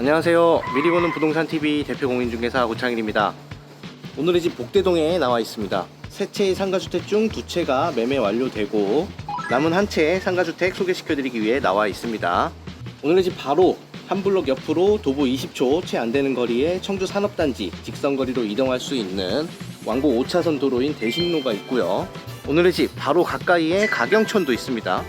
안녕하세요. 미리 보는 부동산 TV 대표 공인중개사 고창일입니다. 오늘의 집 복대동에 나와 있습니다. 세 채의 상가주택 중 두 채가 매매 완료되고 남은 한 채의 상가주택 소개시켜드리기 위해 나와 있습니다. 오늘의 집 바로 한 블록 옆으로 도보 20초 채 안 되는 거리에 청주 산업단지 직선거리로 이동할 수 있는 왕복 5차선 도로인 대신로가 있고요. 오늘의 집 바로 가까이에 가경천도 있습니다.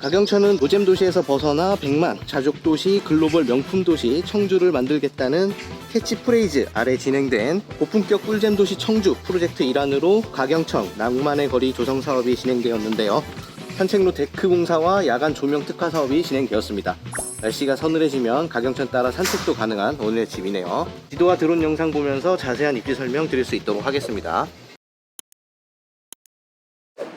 가경천은 노잼 도시에서 벗어나 100만 자족 도시 글로벌 명품 도시 청주를 만들겠다는 캐치프레이즈 아래 진행된 고품격 꿀잼 도시 청주 프로젝트 일환으로 가경천 낭만의 거리 조성 사업이 진행되었는데요. 산책로 데크 공사와 야간 조명 특화 사업이 진행되었습니다. 날씨가 서늘해지면 가경천 따라 산책도 가능한 오늘의 집이네요. 지도와 드론 영상 보면서 자세한 입지 설명 드릴 수 있도록 하겠습니다.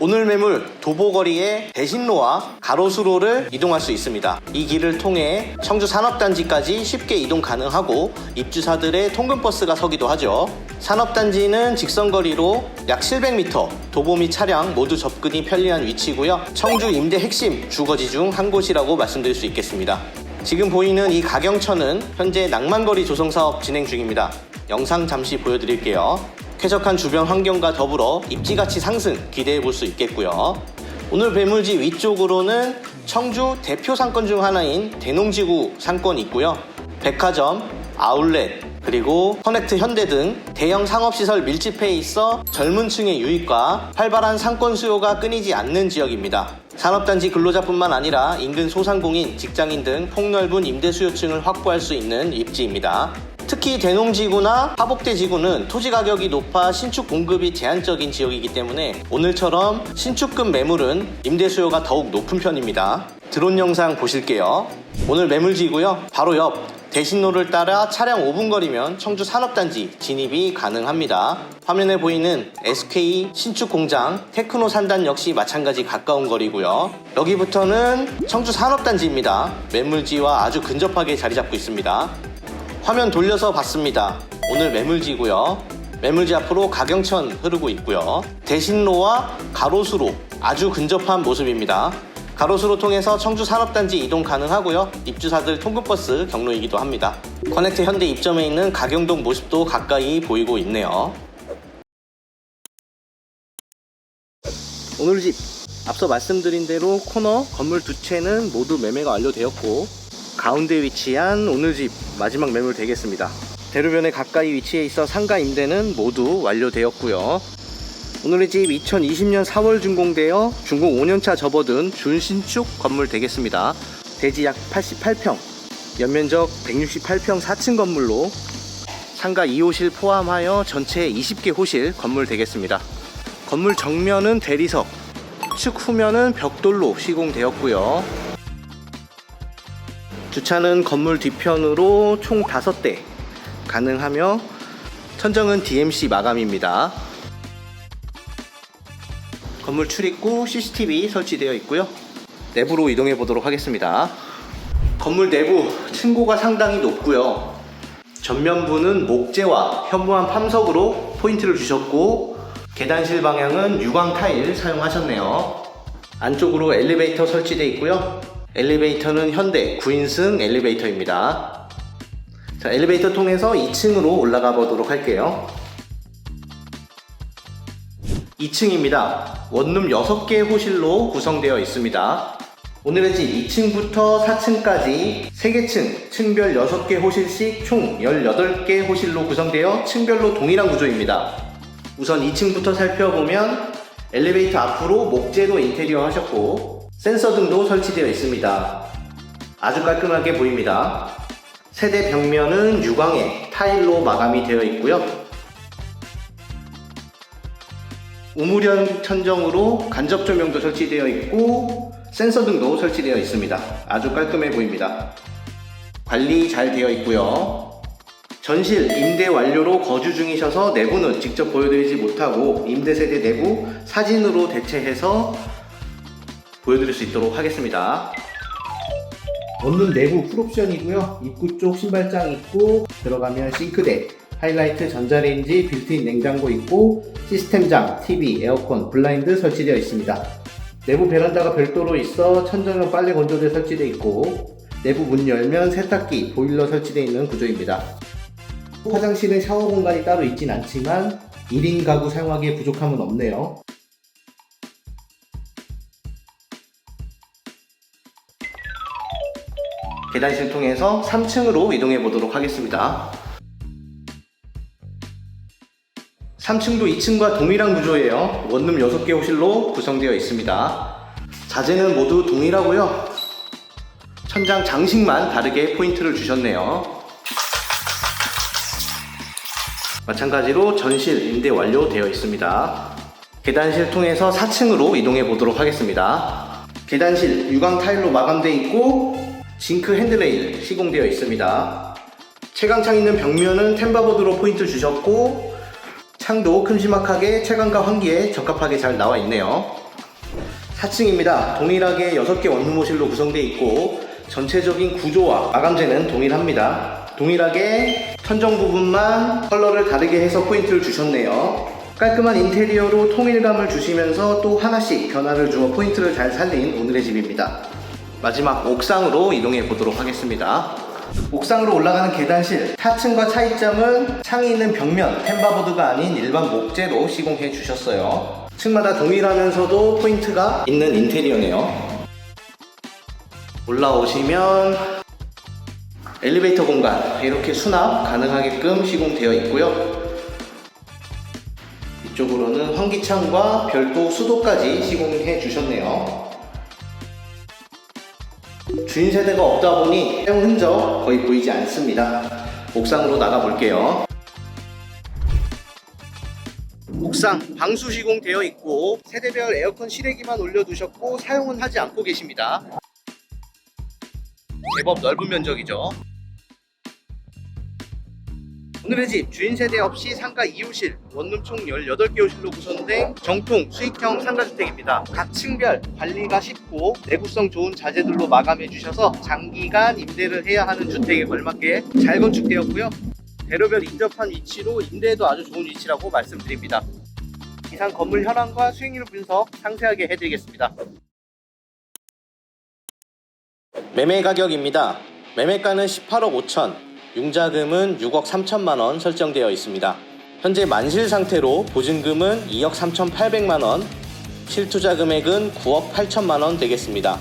오늘 매물 도보거리의 대신로와 가로수로를 이동할 수 있습니다. 이 길을 통해 청주 산업단지까지 쉽게 이동 가능하고 입주사들의 통근버스가 서기도 하죠. 산업단지는 직선거리로 약 700m, 도보 및 차량 모두 접근이 편리한 위치고요. 청주 임대 핵심 주거지 중 한 곳이라고 말씀드릴 수 있겠습니다. 지금 보이는 이 가경천은 현재 낭만거리 조성 사업 진행 중입니다. 영상 잠시 보여드릴게요. 쾌적한 주변 환경과 더불어 입지 가치 상승 기대해 볼 수 있겠고요. 오늘 배물지 위쪽으로는 청주 대표 상권 중 하나인 대농지구 상권이 있고요. 백화점, 아울렛, 그리고 커넥트 현대 등 대형 상업시설 밀집해 있어 젊은 층의 유입과 활발한 상권 수요가 끊이지 않는 지역입니다. 산업단지 근로자뿐만 아니라 인근 소상공인, 직장인 등 폭넓은 임대 수요층을 확보할 수 있는 입지입니다. 특히 대농지구나 화복대지구는 토지 가격이 높아 신축 공급이 제한적인 지역이기 때문에 오늘처럼 신축급 매물은 임대 수요가 더욱 높은 편입니다. 드론 영상 보실게요. 오늘 매물지고요. 바로 옆 대신로를 따라 차량 5분 거리면 청주 산업단지 진입이 가능합니다. 화면에 보이는 SK 신축 공장 테크노 산단 역시 마찬가지 가까운 거리고요. 여기부터는 청주 산업단지입니다. 매물지와 아주 근접하게 자리 잡고 있습니다. 화면 돌려서 봤습니다. 오늘 매물지고요. 매물지 앞으로 가경천 흐르고 있고요. 대신로와 가로수로 아주 근접한 모습입니다. 가로수로 통해서 청주 산업단지 이동 가능하고요. 입주사들 통근버스 경로이기도 합니다. 커넥트 현대 입점에 있는 가경동 모습도 가까이 보이고 있네요. 오늘 집 앞서 말씀드린 대로 코너 건물 두 채는 모두 매매가 완료되었고 가운데 위치한 오늘 집 마지막 매물 되겠습니다. 대로변에 가까이 위치해 있어 상가 임대는 모두 완료되었고요. 오늘의 집 2020년 4월 준공되어 준공 5년차 접어든 준신축 건물 되겠습니다. 대지 약 88평, 연면적 168평 4층 건물로 상가 2호실 포함하여 전체 20개 호실 건물 되겠습니다. 건물 정면은 대리석, 측 후면은 벽돌로 시공되었고요. 주차는 건물 뒤편으로 총 5대 가능하며 천정은 DMC 마감입니다. 건물 출입구 CCTV 설치되어 있고요. 내부로 이동해 보도록 하겠습니다. 건물 내부 층고가 상당히 높고요. 전면부는 목재와 현무암 팜석으로 포인트를 주셨고 계단실 방향은 유광 타일 사용하셨네요. 안쪽으로 엘리베이터 설치되어 있고요. 엘리베이터는 현대 9인승 엘리베이터입니다. 자, 엘리베이터 통해서 2층으로 올라가 보도록 할게요. 2층입니다. 원룸 6개 호실로 구성되어 있습니다. 오늘의 집 2층부터 4층까지 3개 층, 층별 6개 호실씩 총 18개 호실로 구성되어 층별로 동일한 구조입니다. 우선 2층부터 살펴보면 엘리베이터 앞으로 목재로 인테리어 하셨고 센서 등도 설치되어 있습니다. 아주 깔끔하게 보입니다. 세대 벽면은 유광의 타일로 마감이 되어 있고요. 우물형 천정으로 간접 조명도 설치되어 있고 센서 등도 설치되어 있습니다. 아주 깔끔해 보입니다. 관리 잘 되어 있고요. 전실 임대 완료로 거주 중이셔서 내부는 직접 보여드리지 못하고 임대 세대 내부 사진으로 대체해서 보여드릴 수 있도록 하겠습니다. 원룸 내부 풀옵션이고요. 입구 쪽 신발장 있고 들어가면 싱크대, 하이라이트 전자레인지, 빌트인 냉장고 있고 시스템장, TV, 에어컨, 블라인드 설치되어 있습니다. 내부 베란다가 별도로 있어 천정형 빨래 건조대 설치되어 있고 내부 문 열면 세탁기, 보일러 설치되어 있는 구조입니다. 화장실은 샤워 공간이 따로 있진 않지만 1인 가구 사용하기에 부족함은 없네요. 계단실 통해서 3층으로 이동해 보도록 하겠습니다. 3층도 2층과 동일한 구조예요. 원룸 6개 호실로 구성되어 있습니다. 자재는 모두 동일하고요. 천장 장식만 다르게 포인트를 주셨네요. 마찬가지로 전실 임대 완료되어 있습니다. 계단실 통해서 4층으로 이동해 보도록 하겠습니다. 계단실 유광 타일로 마감되어 있고 징크 핸드레일 시공되어 있습니다. 채광창 있는 벽면은 템바보드로 포인트 주셨고 창도 큼지막하게 채광과 환기에 적합하게 잘 나와 있네요. 4층입니다. 동일하게 6개 원룸호실로 구성되어 있고 전체적인 구조와 마감재는 동일합니다. 동일하게 천정 부분만 컬러를 다르게 해서 포인트를 주셨네요. 깔끔한 인테리어로 통일감을 주시면서 또 하나씩 변화를 주어 포인트를 잘 살린 오늘의 집입니다. 마지막 옥상으로 이동해 보도록 하겠습니다. 옥상으로 올라가는 계단실 4층과 차이점은 창이 있는 벽면 템바보드가 아닌 일반 목재로 시공해 주셨어요. 층마다 동일하면서도 포인트가 있는 인테리어네요. 올라오시면 엘리베이터 공간 이렇게 수납 가능하게끔 시공되어 있고요. 이쪽으로는 환기창과 별도 수도까지 시공해 주셨네요. 주인 세대가 없다 보니 사용 흔적 거의 보이지 않습니다. 옥상으로 나가 볼게요. 옥상 방수 시공되어 있고 세대별 에어컨 실외기만 올려두셨고 사용은 하지 않고 계십니다. 제법 넓은 면적이죠. 오늘의 집 주인 세대 없이 상가 2호실 원룸 총 18개 호실로 구성된 정통 수익형 상가주택입니다. 각 층별 관리가 쉽고 내구성 좋은 자재들로 마감해 주셔서 장기간 임대를 해야 하는 주택에 걸맞게 잘 건축되었고요. 대로별 인접한 위치로 임대에도 아주 좋은 위치라고 말씀드립니다. 이상 건물 현황과 수익률 분석 상세하게 해드리겠습니다. 매매 가격입니다. 매매가는 18억 5천, 융자금은 6억 3천만 원 설정되어 있습니다. 현재 만실 상태로 보증금은 2억 3천8백만 원, 실투자 금액은 9억 8천만 원 되겠습니다.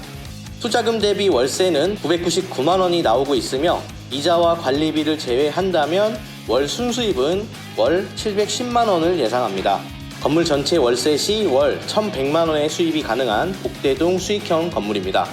투자금 대비 월세는 999만 원이 나오고 있으며 이자와 관리비를 제외한다면 월 순수입은 월 710만 원을 예상합니다. 건물 전체 월세 시 월 1,100만 원의 수입이 가능한 복대동 수익형 건물입니다.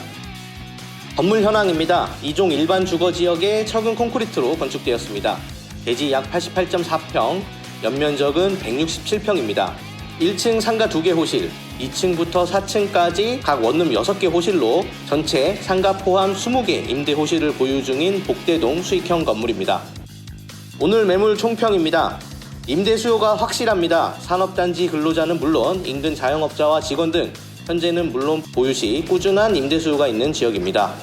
건물 현황입니다. 2종 일반 주거 지역에 철근 콘크리트로 건축되었습니다. 대지 약 88.4평, 연면적은 167평입니다. 1층 상가 2개 호실, 2층부터 4층까지 각 원룸 6개 호실로 전체 상가 포함 20개 임대 호실을 보유 중인 복대동 수익형 건물입니다. 오늘 매물 총평입니다. 임대 수요가 확실합니다. 산업단지 근로자는 물론 인근 자영업자와 직원 등 현재는 물론 보유 시 꾸준한 임대 수요가 있는 지역입니다.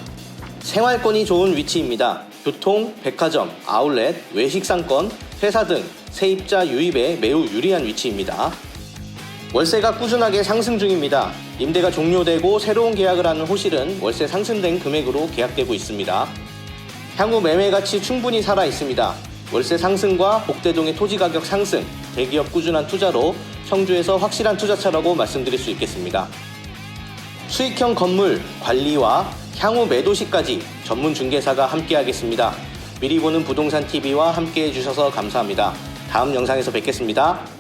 생활권이 좋은 위치입니다. 교통, 백화점, 아울렛, 외식 상권, 회사 등 세입자 유입에 매우 유리한 위치입니다. 월세가 꾸준하게 상승 중입니다. 임대가 종료되고 새로운 계약을 하는 호실은 월세 상승된 금액으로 계약되고 있습니다. 향후 매매 가치 충분히 살아 있습니다. 월세 상승과 복대동의 토지 가격 상승, 대기업 꾸준한 투자로 청주에서 확실한 투자처라고 말씀드릴 수 있겠습니다. 수익형 건물 관리와 향후 매도 시까지 전문 중개사가 함께하겠습니다. 미리 보는 부동산 TV와 함께해 주셔서 감사합니다. 다음 영상에서 뵙겠습니다.